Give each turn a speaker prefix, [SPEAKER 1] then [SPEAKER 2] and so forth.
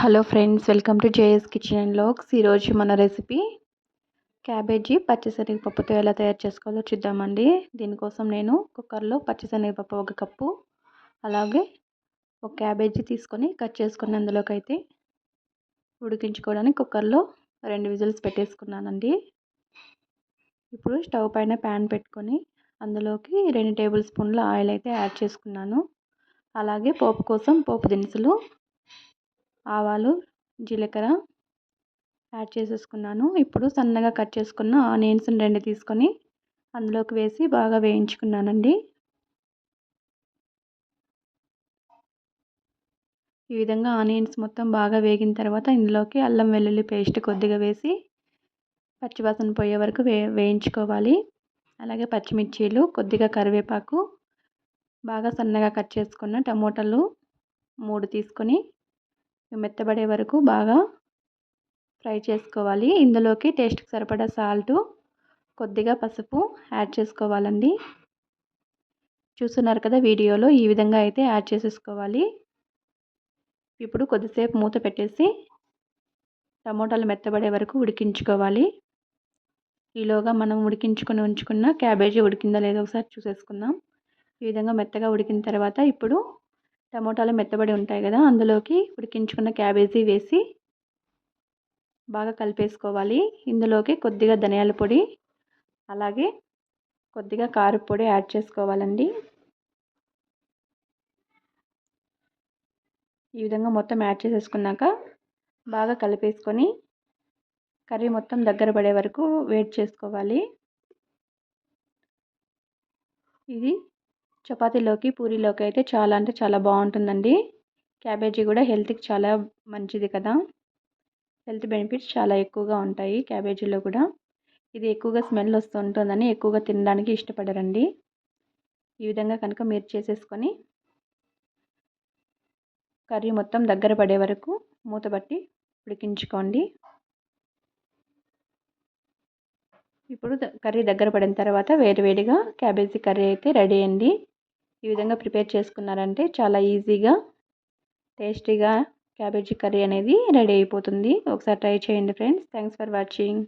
[SPEAKER 1] Hello friends welcome to J S kitchen and లోక్స్ ఈరోజు మన recipe cabbage పచ్చిశనగపప్పుతో ఎలా తయారు చేసుకోవాలో చూద్దామండి. దీనికోసం నేను కుక్కర్లో పచ్చిశనగపప్పు ఒక కప్పు అలాగే ఒక క్యాబేజీ తీసుకొని కట్ చేసుకుని అందులోకి అయితే ఉడికించుకోవడానికి కుక్కర్లో రెండు విజిల్స్ పెట్టేసుకున్నానండి. ఇప్పుడు స్టవ్ పైన ప్యాన్ పెట్టుకొని అందులోకి రెండు టేబుల్ స్పూన్ల ఆయిల్ అయితే యాడ్ చేసుకున్నాను. అలాగే పోపు కోసం పోపు దినుసులు ఆవాలు జీలకర్ర యాడ్ చేసేసుకున్నాను. ఇప్పుడు సన్నగా కట్ చేసుకున్న ఆనియన్స్ రెండు తీసుకొని అందులోకి వేసి బాగా వేయించుకున్నానండి. ఈ విధంగా ఆనియన్స్ మొత్తం బాగా వేగిన తర్వాత ఇందులోకి అల్లం వెల్లుల్లి పేస్ట్ కొద్దిగా వేసి పచ్చివాసన పోయే వరకు వే వేయించుకోవాలి. అలాగే పచ్చిమిర్చీలు కొద్దిగా కరివేపాకు బాగా సన్నగా కట్ చేసుకున్న టమోటాలు మూడు తీసుకొని మెత్తబడే వరకు బాగా ఫ్రై చేసుకోవాలి. ఇందులోకి టేస్ట్కి సరిపడా సాల్ట్ కొద్దిగా పసుపు యాడ్ చేసుకోవాలండి. చూస్తున్నారు కదా వీడియోలో ఈ విధంగా అయితే యాడ్ చేసేసుకోవాలి. ఇప్పుడు కొద్దిసేపు మూత పెట్టేసి టమోటాలు మెత్తబడే వరకు ఉడికించుకోవాలి. ఈలోగా మనం ఉడికించుకొని ఉంచుకున్న క్యాబేజీ ఉడికిందా లేదో ఒకసారి చూసేసుకుందాం. ఈ విధంగా మెత్తగా ఉడికిన తర్వాత ఇప్పుడు టమోటాలు మెత్తబడి ఉంటాయి కదా అందులోకి ఉడికించుకున్న క్యాబేజీ వేసి బాగా కలిపేసుకోవాలి. ఇందులోకి కొద్దిగా ధనియాల పొడి అలాగే కొద్దిగా కారపొడి యాడ్ చేసుకోవాలండి. ఈ విధంగా మొత్తం యాడ్ చేసేసుకున్నాక బాగా కలిపేసుకొని కర్రీ మొత్తం దగ్గర పడే వరకు వెయిట్ చేసుకోవాలి. ఇది చపాతీలోకి పూరీలోకి అయితే చాలా అంటే చాలా బాగుంటుందండి. క్యాబేజీ కూడా హెల్త్కి చాలా మంచిది కదా. హెల్త్ బెనిఫిట్స్ చాలా ఎక్కువగా ఉంటాయి క్యాబేజీలో కూడా. ఇది ఎక్కువగా స్మెల్ వస్తుంటుందని ఎక్కువగా తినడానికి ఇష్టపడరండి. ఈ విధంగా కనుక మీరు చేసేసుకొని కర్రీ మొత్తం దగ్గర పడే వరకు మూతబట్టి ఉడికించుకోండి. ఇప్పుడు కర్రీ దగ్గర పడిన తర్వాత వేడివేడిగా క్యాబేజీ కర్రీ అయితే రెడీ అయింది. ఈ విధంగా ప్రిపేర్ చేసుకున్నారంటే చాలా ఈజీగా టేస్టీగా క్యాబేజీ కర్రీ అనేది రెడీ అయిపోతుంది. ఒకసారి ట్రై చేయండి ఫ్రెండ్స్. Thanks for watching.